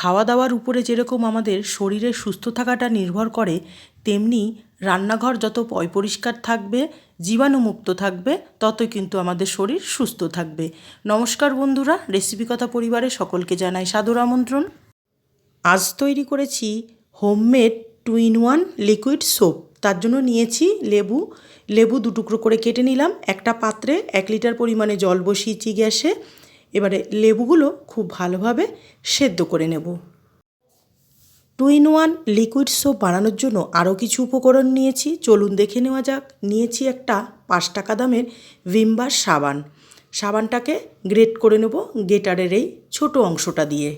খাওয়া দাওয়ার উপরে যেরকম আমাদের শরীরের সুস্থ থাকাটা নির্ভর করে, তেমনি রান্নাঘর যত পরিষ্কার থাকবে, জীবাণুমুক্ত থাকবে, তত কিন্তু আমাদের শরীর সুস্থ থাকবে। নমস্কার বন্ধুরা, রেসিপি কথা পরিবারে সকলকে জানাই সাদর আমন্ত্রণ। আজ তৈরি করেছি homemade two in one liquid soap. তার জন্য নিয়েছি লেবু। লেবু দু টুকরো করে কেটে নিলাম। একটা পাত্রে এক লিটার পরিমাণে জল বসিয়েছি গ্যাসে। এবারে লেবুগুলো খুব ভালোভাবে সেদ্ধ করে নেব। Two in one liquid soap বানানোর জন্য আরও কিছু উপকরণ নিয়েছি। চলুন দেখে নেওয়া যাক। নিয়েছি একটা পাঁচ টাকা দামের ভিমবার সাবান। সাবানটাকে গ্রেট করে নেব গেটারের এই ছোটো অংশটা দিয়ে।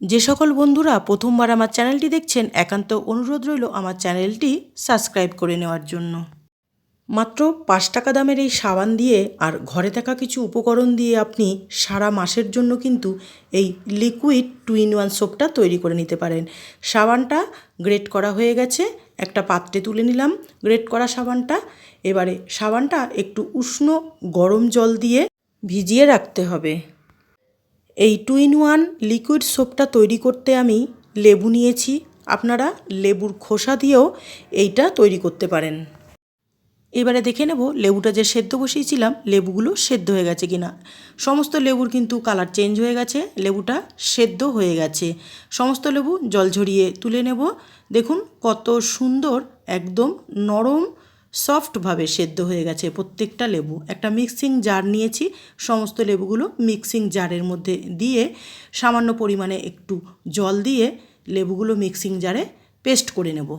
যে সকল বন্ধুরা প্রথমবার আমার চ্যানেলটি দেখছেন, একান্ত অনুরোধ রইল আমার চ্যানেলটি সাবস্ক্রাইব করে নেওয়ার জন্য। মাত্র পাঁচ টাকা দামের এই সাবান দিয়ে আর ঘরে থাকা কিছু উপকরণ দিয়ে আপনি সারা মাসের জন্য কিন্তু এই লিকুইড টু ইন ওয়ান সোপটা তৈরি করে নিতে পারেন। সাবানটা গ্রেট করা হয়ে গেছে, একটা পাত্রে তুলে নিলাম গ্রেট করা সাবানটা। এবারে সাবানটা একটু উষ্ণ গরম জল দিয়ে ভিজিয়ে রাখতে হবে। এই টু ইন ওয়ান লিকুইড সোপটা তৈরি করতে আমি লেবু নিয়েছি। আপনারা লেবুর খোসা দিয়েও এইটা তৈরি করতে পারেন। এবারে দেখে নেব লেবুটা যে সেদ্ধ বসিয়েছিলাম, লেবুগুলো সেদ্ধ হয়ে গেছে কিনা। সমস্ত লেবুর কিন্তু কালার চেঞ্জ হয়ে গেছে, লেবুটা সেদ্ধ হয়ে গেছে। সমস্ত লেবু জল ঝরিয়ে তুলে নেব। দেখুন কত সুন্দর, একদম নরম সফটভাবে সেদ্ধ হয়ে গেছে প্রত্যেকটা লেবু। একটা মিক্সিং জার নিয়েছি, সমস্ত লেবুগুলো মিক্সিং জারের মধ্যে দিয়ে সামান্য পরিমাণে একটু জল দিয়ে লেবুগুলো মিক্সিং জারে পেস্ট করে নেব।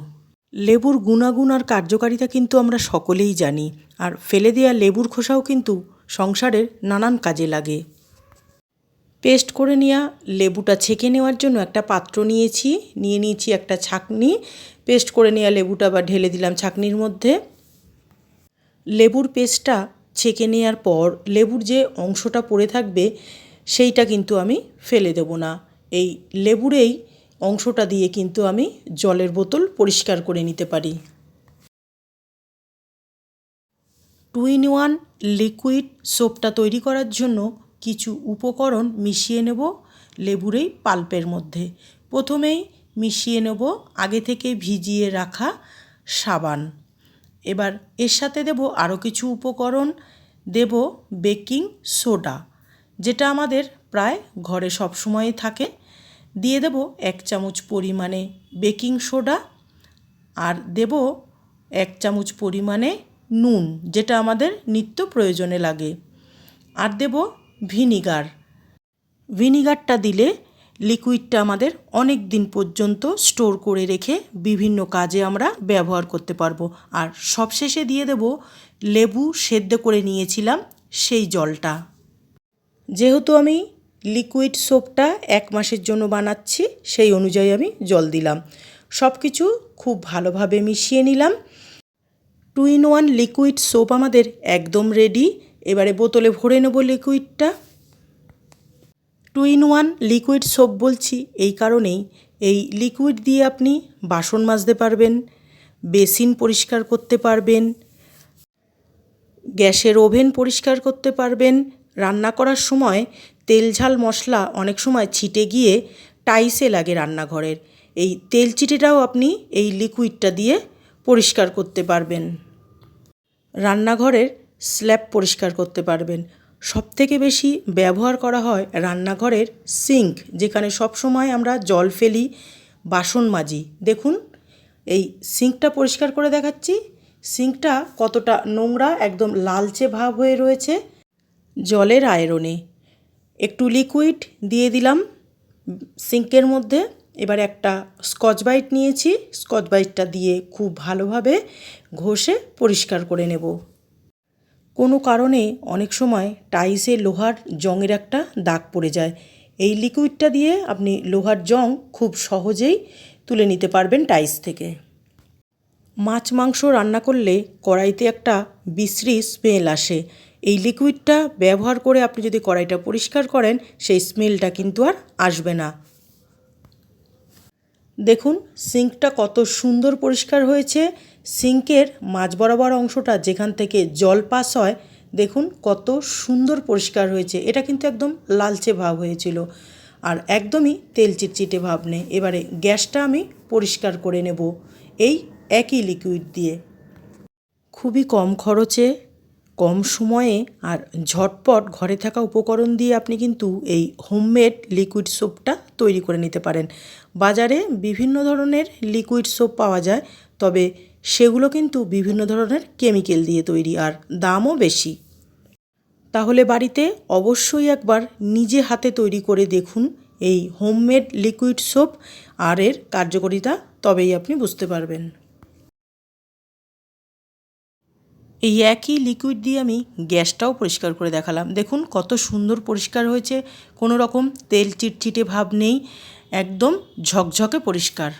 লেবুর গুণাগুণ আর কার্যকারিতা কিন্তু আমরা সকলেই জানি, আর ফেলে দেওয়া লেবুর খোসাও কিন্তু সংসারের নানান কাজে লাগে। পেস্ট করে নেওয়া লেবুটা ছেঁকে নেওয়ার জন্য একটা পাত্র নিয়েছি, নিয়ে নিয়েছি একটা ছাকনি। পেস্ট করে নেওয়া লেবুটা বা ঢেলে দিলাম ছাকনির মধ্যে। লেবুর পেস্টটা ছেঁকে নেওয়ার পর লেবুর যে অংশটা পড়ে থাকবে, সেইটা কিন্তু আমি ফেলে দেব না। এই লেবুর এই অংশটা দিয়ে কিন্তু আমি জলের বোতল পরিষ্কার করে নিতে পারি। টু ইন ওয়ান লিকুইড সোপটা তৈরি করার জন্য কিছু উপকরণ মিশিয়ে নেব লেবুর এই পাল্পের মধ্যে। প্রথমেই মিশিয়ে নেব আগে থেকে ভিজিয়ে রাখা সাবান। এবার এর সাথে দেব আরও কিছু উপকরণ। দেব বেকিং সোডা, যেটা আমাদের প্রায় ঘরে সবসময়ই থাকে। দিয়ে দেব এক চামচ পরিমাণে বেকিং সোডা আর দেব এক চামচ পরিমাণে নুন, যেটা আমাদের নিত্য প্রয়োজনে লাগে। আর দেব ভিনিগার। ভিনিগারটা দিলে লিকুইডটা আমাদের অনেক দিন পর্যন্ত স্টোর করে রেখে বিভিন্ন কাজে আমরা ব্যবহার করতে পারব। আর সবশেষে দিয়ে দেব লেবু সেদ্ধ করে নিয়েছিলাম সেই জলটা। যেহেতু আমি লিকুইড সোপটা এক মাসের জন্য বানাচ্ছি, সেই অনুযায়ী আমি জল দিলাম। সব কিছু খুব ভালোভাবে মিশিয়ে নিলাম। Two in one liquid soap আমাদের একদম রেডি। এবারে বোতলে ভরে নেব লিকুইডটা। Two in one liquid soap বলছি, এই কারণেই এই লিকুইড দিয়ে আপনি বাসন মাজতে পারবেন, বেসিন পরিষ্কার করতে পারবেন, গ্যাসের ওভেন পরিষ্কার করতে পারবেন। রান্না করার সময় তেল ঝাল মশলা অনেক সময় ছিটে গিয়ে টাইসে লাগে রান্নাঘরের। এই তেল চিটেটাও আপনি এই লিকুইডটা দিয়ে পরিষ্কার করতে পারবেন। রান্নাঘরের স্ল্যাব পরিষ্কার করতে পারবেন। সবথেকে বেশি ব্যবহার করা হয় রান্নাঘরের সিঙ্ক, যেখানে সব সময় আমরা জল ফেলি, বাসন মাজি। দেখুন, এই সিঙ্কটা পরিষ্কার করে দেখাচ্ছি। সিঙ্কটা কতটা নোংরা, একদম লালচে ভাব হয়ে রয়েছে জলের আয়রনে। একটু লিকুইড দিয়ে দিলাম সিঙ্কের মধ্যে। এবার একটা স্কচ বাইট নিয়েছি। স্কচ বাইটটা দিয়ে খুব ভালোভাবে ঘষে পরিষ্কার করে নেব। কোনো কারণে অনেক সময় টাইসে লোহার জংয়ের একটা দাগ পড়ে যায়। এই লিকুইডটা দিয়ে আপনি লোহার জং খুব সহজেই তুলে নিতে পারবেন টাইস থেকে। মাছ মাংস রান্না করলে কড়াইতে একটা বিশ্রী স্মেল আসে। এই লিকুইডটা ব্যবহার করে আপনি যদি কড়াইটা পরিষ্কার করেন, সেই স্মেলটা কিন্তু আর আসবে না। দেখুন সিঙ্কটা কত সুন্দর পরিষ্কার হয়েছে। সিঙ্কের মাঝ বরাবর অংশটা যেখান থেকে জল পাস হয়, দেখুন কত সুন্দর পরিষ্কার হয়েছে। এটা কিন্তু একদম লালচে ভাব হয়েছিল। আর একদমই তেল চিটচিটে ভাব নেই। এবারে গ্যাসটা আমি পরিষ্কার করে নেব। এই একই লিকুইড দিয়ে। খুবই কম খরচে কম সময়ে আর ঝটপট ঘরে থাকা উপকরণ দিয়ে আপনি কিন্তু এই হোমমেড লিকুইড সোপটা তৈরি করে নিতে পারেন। বাজারে বিভিন্ন ধরনের লিকুইড সোপ পাওয়া যায়, তবে সেগুলো কিন্তু বিভিন্ন ধরনের কেমিক্যাল দিয়ে তৈরি আর দামও বেশি। তাহলে বাড়িতে অবশ্যই একবার নিজে হাতে তৈরি করে দেখুন এই হোমমেড লিকুইড সোপ, আর এর কার্যকারিতা তবেই আপনি বুঝতে পারবেন। এই একই লিকুইড দিয়ে আমি গ্যাসটাও পরিষ্কার করে দেখালাম। দেখুন কত সুন্দর পরিষ্কার হয়েছে। কোনো রকম তেল চিটচিটে ভাব নেই। একদম ঝকঝকে পরিষ্কার।